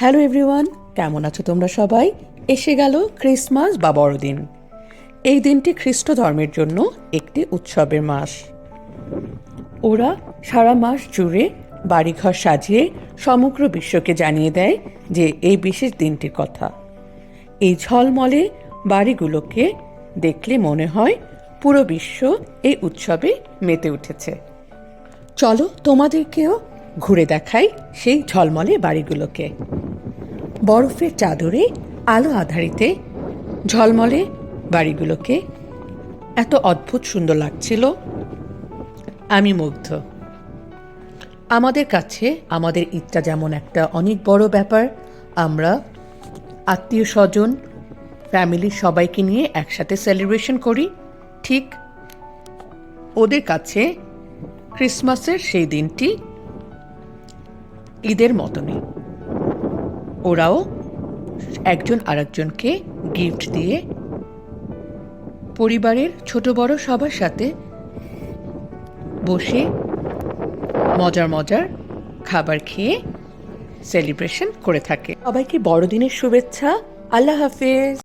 Hello everyone, কেমন আছো তোমরা সবাই? এসে গেল ক্রিসমাস বা বড়দিন। এই দিনটি খ্রিস্ট ধর্মের জন্য একটি উৎসবের মাস। ওরা সারা মাস জুড়ে বাড়িঘর সাজিয়ে সমগ্র বিশ্বকে জানিয়ে দেয় যে এই বিশেষ দিনটির কথা। এই ঝলমলে বাড়িগুলোকে দেখলে মনে হয় পুরো বিশ্ব এই উৎসবে মেতে উঠেছে। চলো তোমাদেরকেও ঘুরে দেখাই সেই ঝলমলে বাড়িগুলোকে। বরফের চাদরে আলো আধারিতে ঝলমলে বাড়িগুলোকে। এত অদ্ভুত সুন্দর লাগছিল। আমি মুগ্ধ। আমাদের কাছে আমাদের ঈদটা যেমন একটা অনেক বড় ব্যাপার, আমরা আত্মীয় স্বজন ফ্যামিলির সবাইকে নিয়ে একসাথে সেলিব্রেশন করি। ঠিক ওদের কাছে ক্রিসমাসের সেই দিনটি ঈদের মতনই। ওরাও একজন আরেকজনকে গিফট দিয়ে পরিবারের ছোট বড় সবার সাথে বসে মজার মজার খাবার খেয়ে সেলিব্রেশন করে থাকে। সবাইকে বড়দিনের শুভেচ্ছা। আল্লাহ হাফেজ।